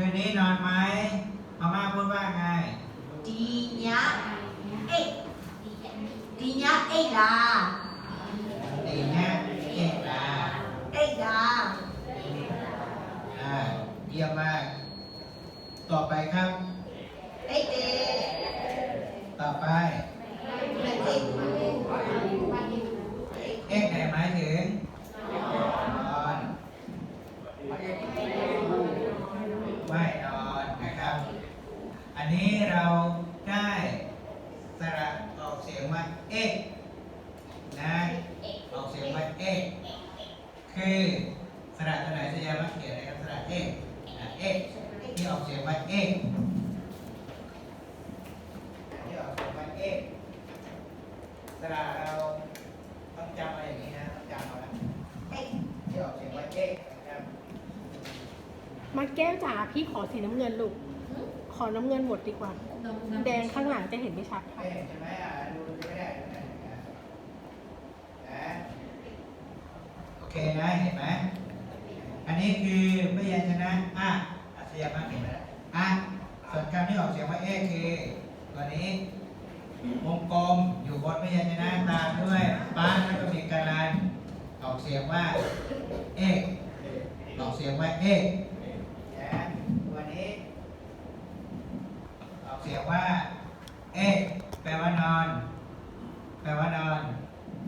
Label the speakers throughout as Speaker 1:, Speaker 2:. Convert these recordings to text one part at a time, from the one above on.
Speaker 1: คืนนี้นอนไหมมาม่าพูดว่าไง
Speaker 2: Đi nhá Ê Đi nhá ê là
Speaker 1: ดีนะเก่งนะ
Speaker 2: Ê là
Speaker 1: อ่าเยี่ยมมาก ต่อไปครับ
Speaker 2: Ê tê
Speaker 1: ต่อไป
Speaker 2: Là gì
Speaker 1: เอ็กไหนหมายถึงนอน ไม่นอนนะครับ อันนี้เราได้สระออกเสียงว่าเอกนะออกเสียงว่าเอก คือสระตัวไหนสัญญามักเขียนนะครับสระเอกอะเอกที่ออกเสียงว่าเอกที่ออกเสียงว่าเอกสระเราต้องจำอะไรอย่างนี้นะต้องจำเอานะ
Speaker 2: Ê
Speaker 1: ที่ออกเสียงว่าเอกนะครับ
Speaker 3: มาแก้วจ๋าพี่ขอสีน้ำเงินลูก ขอน้ำเงินหมดดีกว่า แดงข้างหลังจะเห็นไม่ชัด
Speaker 1: ไม่เห็นใช่ไหมอะดูไม่ได้ดูไม่ได้นะนะโอเค นะ เห็นไหมอันนี้คือพยัญชนะอะอัศยามาเห็นไหมอะส่วนคำที่ออกเสียงว่าเอคือตัวนี้วงกลมอยู่บนพยัญชนะตามด้วยป้าแล้วก็มีการันออกเสียงว่าเอกออกเสียงว่าเอกตัวนี้ออกเสียงว่าเอกแปลว่านอน แปลว่านอน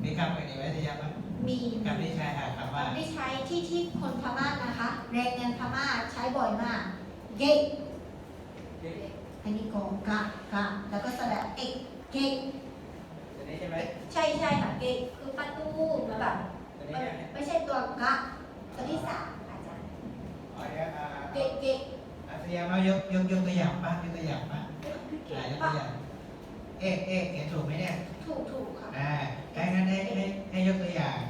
Speaker 1: มีคำอื่นอีกไหมที่ยังไหม
Speaker 2: Mì
Speaker 1: คำที่ใช้หาคำว่า
Speaker 2: ไม่ใช้ที่ที่คนพม่านะคะ แรงงานพม่าใช้บ่อยมาก เกะอันนี้กองกะกะแล้วก็สระเอกเกะ
Speaker 1: ตัวนี้ใช่ไหม
Speaker 2: ใช่ใช่ค่ะเกะคือประตูมาแบบ
Speaker 1: ตัว
Speaker 2: มั
Speaker 1: นี้
Speaker 2: น
Speaker 1: นะ
Speaker 2: ไม่ใช่ตัวกะตัวที่สามค่ะอาจารย์
Speaker 1: อ๋อเดี๋ยวอ่า
Speaker 2: เกะเกะ
Speaker 1: อาสยามเรายกยกยกตัวอย่างป่ะยกตัวอย่างป่ะอ่ายกตัวอย่างเอกเอกเขียนถูกไหมเนี่ย
Speaker 2: ถูกถูกค่ะ
Speaker 1: อ่าถ้างั้นให้ให้ให้ยกตัวอย่างกับ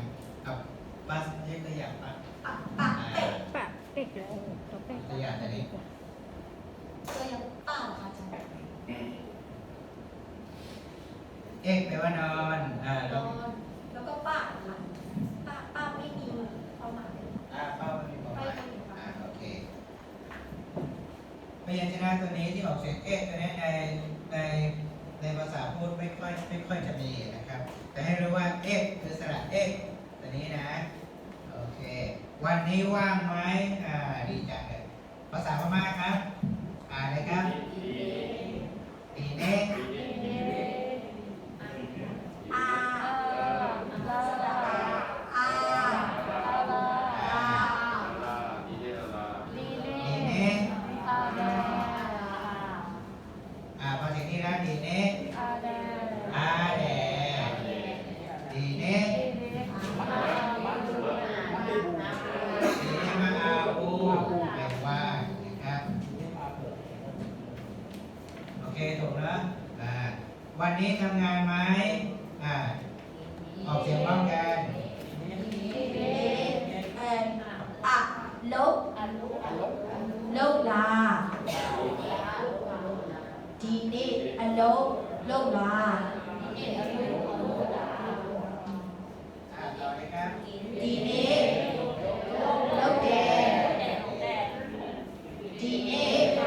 Speaker 1: ปัสยกตัวอย่างป่ะ
Speaker 2: ปะปะเป็ด
Speaker 3: ปะเอกแล้วตัวเป๊ก
Speaker 1: ตัวอย่างตัวนี้
Speaker 2: ตัวยังเปล่าค่ะอาจารย์
Speaker 1: เอกแปลว่านอนอ่า
Speaker 2: น
Speaker 1: เรา
Speaker 2: อนแล้วก็ป้าค่ะป้าป้าไม่มีความหมาย
Speaker 1: อ่าเป้ามันมีความหมาย
Speaker 2: ไม่มีความหมาย
Speaker 1: อ่าโอเคพยัญชนะตัวนี้ที่ออกเสียงเอกตัวนี้ในในในภาษาพูดไม่ค่อยไม่ค่อยจะมีนะครับ แต่ให้รู้ว่าเอกคือสระเอกตัวนี้นะ โอเค วันนี้ว่างไหมอ่าดีจังเลยภาษาพม่าครับ อ่านเลยครับ ถูกนะอ่าวันนี้ทำงานไหมอ่าออกเสียงพร้อมกัน
Speaker 2: เอ็นอะลบลบลาดีนี่อะลบลบลา
Speaker 1: อ่าต่อเลยครับ
Speaker 2: ดีนี่ลบแดงดีนี่
Speaker 1: มา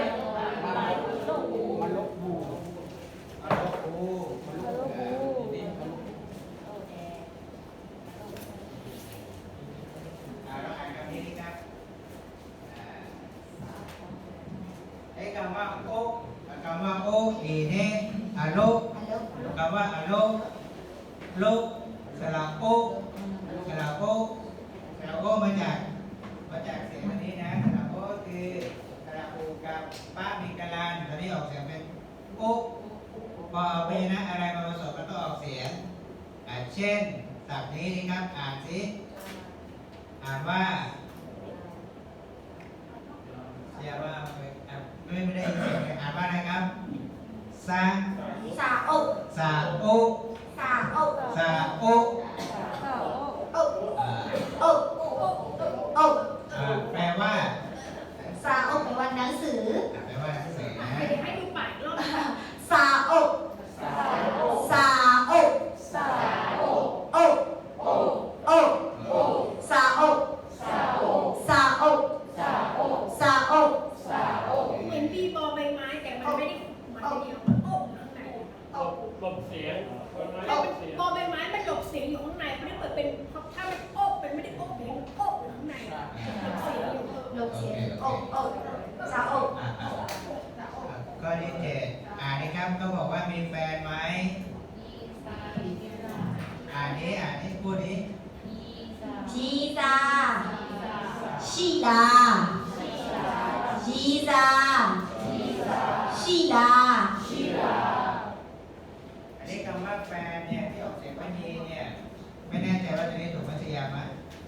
Speaker 1: ลบบูมาลบบูอ่าอ่าเราอ่านคำนี้ดีครับอ่าไอ้คำว่าโอ๊กคำว่าโอ๊กดีเน่อาลบ
Speaker 2: อะลบ
Speaker 1: คำว่าอาลบลบสระโอ๊กสระโอ๊กสระโอ๊กมาจากมาจากเสียงอันนี้นะสระโอ๊กคือสระอูกับป้ามีกาลั นตอนนี้ออกเสียงเป็นโอ๊กพอเอาไปนะอะไรมาผสมมันก็ออกเสียงอ่าเช่นศัพท์นี้นะครับอ่านสิอ่านว่าเสียว่าอะไม่ไม่ได้ยินเสียงเลยอ่านว่าอะไรครับซา
Speaker 2: สาอก
Speaker 1: ซาโอ๊ก
Speaker 2: สาอก
Speaker 1: ซาโอ๊ก
Speaker 2: อก
Speaker 1: อ่า
Speaker 2: อกอก
Speaker 1: อ่าแปลว่า
Speaker 2: สาอกแปลว่าหนังสือ
Speaker 1: แปลว่าหนังสือนะ
Speaker 3: ให้ดูปากรอบ
Speaker 2: สาอกสาอกสาอกอกอกสาอกสาอกสาอกสาอก
Speaker 3: มันไม่ได้มันไม่ได้โอ๊ะข้างใน
Speaker 4: หลบหลบเสียงคนไม้
Speaker 3: ไอ้
Speaker 4: หล
Speaker 3: มัน
Speaker 4: บเสียง
Speaker 3: บอใบไม้มันหลบเสียงอยู่ข้างในมันไม่ได้เปิดเป็นถ้ามันโอ๊ะเป็นไม่ได้โอ๊ะเสียงโอ๊ะอยู่ข้างในอะหลบเสียงอยู่
Speaker 2: ลงเสียง อกอกสาวอก
Speaker 1: อะอะข้อที่เจ็ดอ่านนะครับก็บอกว่ามีแฟนไหมอ่านนี้อ่านนี้พูดนี้
Speaker 2: จีซาชีดาจีซาชีดา
Speaker 1: อันนี้คำว่าแฟนเนี่ยที่ออกเสียงไม่มีเนี่ยไม่แน่ใจว่าตัวนี้ถูกมัธยามไหม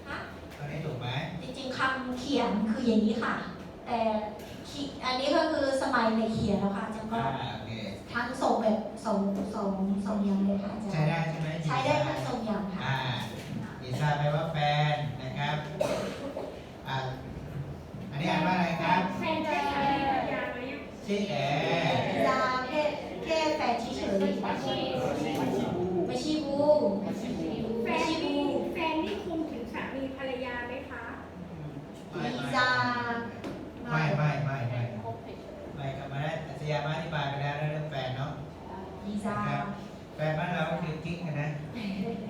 Speaker 2: ฮะ
Speaker 1: ตัวนี้ถูกไหม
Speaker 2: จริงๆคำเขียนคืออย่างนี้ค่ะ แต่ขีอันนี้ก็คือสมัยในเขียนแล้วค่ะอาจารย์ก็
Speaker 1: อ่าโอเค
Speaker 2: ทั้งส่งแบบส่งส่งส่งยังเลยค่ะอาจารย์
Speaker 1: ใช้ได้ใช่ไหม
Speaker 2: ใช้ได้ทั้งส่งยังค่ะ
Speaker 1: อ่าอีซ่าแปลว่าแฟนนะครับอ่าอันนี้อ่านว่าอะไรครับ
Speaker 3: แฟนได้ค่ะมีปัญญาไหมอะ
Speaker 1: ชื่อแอ
Speaker 2: จีซาแค่แค่แฟนเฉยๆไม่ใช่บู
Speaker 3: แฟนนี่แฟนนี่คุมถึงสามีภรรยาไหมคะ
Speaker 1: ไม่
Speaker 2: จี
Speaker 1: ไม่
Speaker 2: ซา
Speaker 1: ไม่ไม่ไม่ไม่ไม่ครับมาได้อัศยามาอธิบายไปแล้วเรื่องแฟนเนาะ
Speaker 2: จีซา
Speaker 1: นะครับแฟนบ้านเราก็คือกิ๊กนะ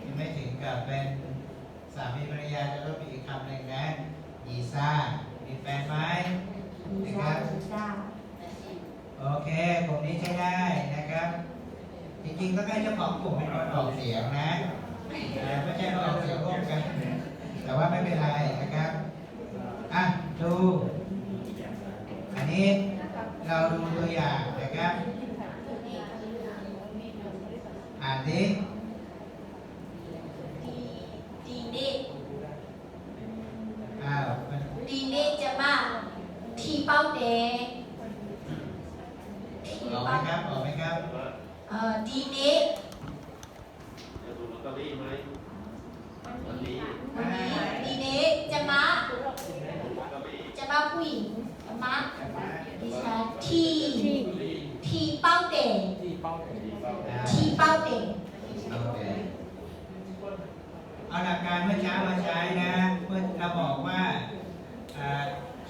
Speaker 1: ยังไม่ถึงกับเป็นสามีภรรยาจะต้องมีอีกคำหนึ่งนะยีซ่ามีแฟนไหม
Speaker 2: จีซาจีซา
Speaker 1: โอเคกลุ่มนี้ใช้ได้นะครับ จริงๆต้องให้เจ้าของกลุ่มเป็นคนออกเสียงนะเอ่อไม่ใช่เราออกเสียงร่วมกัน แต่ว่าไม่เป็นไรนะครับอะดู อันนี้เราดูตัวอย่างนะครับ อ่านดิ
Speaker 2: ดีดีเด็ก
Speaker 1: อ้าวมัน
Speaker 2: ดีเด็กจะมาทีเป้าแดงที
Speaker 1: ออกไหม
Speaker 2: เป้า
Speaker 1: ครับออกไหมครับ
Speaker 2: เอ่อดีเด็ก
Speaker 4: จะดูลอตเตอรี่ไหมวันนี้
Speaker 2: วันนี้ดีเด็กจะมา
Speaker 4: ลอตเตอรี่
Speaker 2: จะมาผู้หญิงจะมา
Speaker 1: จะมา
Speaker 2: ดิฉันที
Speaker 3: ที่
Speaker 2: ทีเป้าแดง
Speaker 4: ที่เป้าที่เป้า
Speaker 1: อ่า
Speaker 2: ที เป้าแดง
Speaker 1: เอาหลักการเมื่อเช้ามาใช้นะ เมื่อเราบอกว่า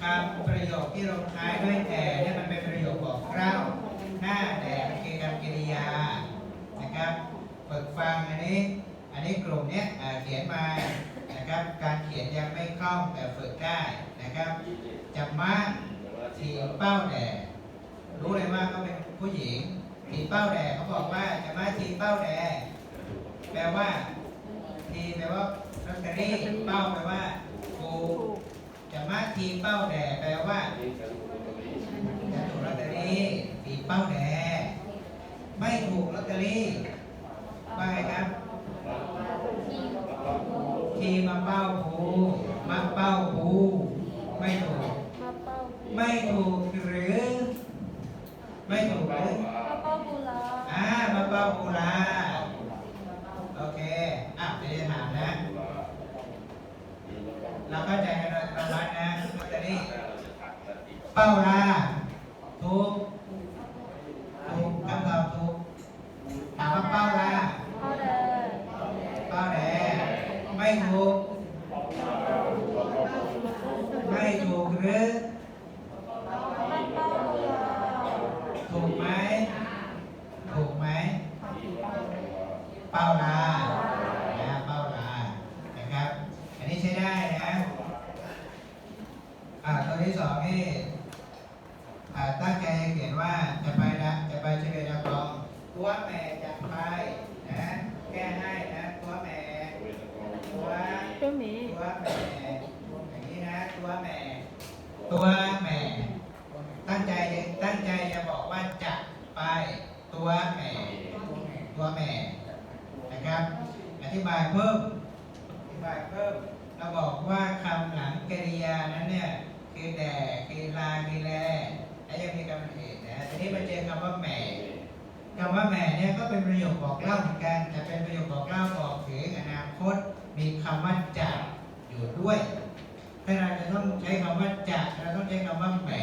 Speaker 1: คำประโยคที่ลงท้ายด้วยแต่เนี่ยมันเป็นประโยคบอกเล่าหน้าแต่มันคือคำกริยานะครับฝึกฟังอันนี้อันนี้กลุ่มเนี้ยเขียนมานะครับการเขียนยังไม่คล่องแต่ฝึกได้นะครับจะมาทีเป้าแดดรู้เลยว่าเขาเป็นผู้หญิง ทีเป้าแดดเขาบอกว่าจะมาทีเป้าแดดแปลว่า ทีแปลว่าลอตเตอรี่เป้าแปลว่าถูกจะมาทีเป้าแดดแปลว่าจะถูกลอตเตอรี่ทีเป้าแดดไม่ถูกลอตเตอรี่ว่าไงครับ ทีมาเป้าภูมาเป้าภูไม่ถูก ไม่ถูกหรือ ไม่ถูกหรืออ่ามาเป้าภูลาโอเค อะเดี๋ยวจะถามนะ เราเข้าใจกันเราวัดนะลอตเตอรี่เป้าลาถูกถูกคำตอบถูกถามว่าเป้าลาเป้าแดงไม่ถูก ไม่ถูกหรือ ถูกไหม ถูกไหม เป้าลานะเป้าลา นะครับ อันนี้ใช้ได้นะ อ่า ตัวที่สองนี่อ่าตั้งใจเขียนว่าจะไปนะจะไปเฉลยนครตัวแม่จะไปนะแก้ให้นะตัวแม่ตัว
Speaker 3: ตัวเมย์
Speaker 1: ตัวแม่อย่างนี้นะตัวแม่ตัวแม่ ตั้งใจจะตั้งใจจะบอกว่าจะไป ตัวแม่ ตัวแม่ นะครับ อธิบายเพิ่ม อธิบายเพิ่ม เราบอกว่าคำหลังกริยานั้นเนี่ยคือแด่คือลาคือแลและยังมีคำอื่นนะทีนี้มาเจอคำว่าแหม่ คำว่าแหม่เนี่ยก็เป็นประโยคบอกเล่าเหมือนกันแต่เป็นประโยคบอกเล่าบอกถึงอนาคต มีคำว่าจะอยู่ด้วยถ้าเราจะต้องใช้คำว่าจะเราต้องใช้คำว่าแหม่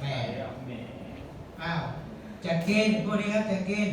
Speaker 1: แหม่อ้าวจะกินพูดนี้ครับจะกิน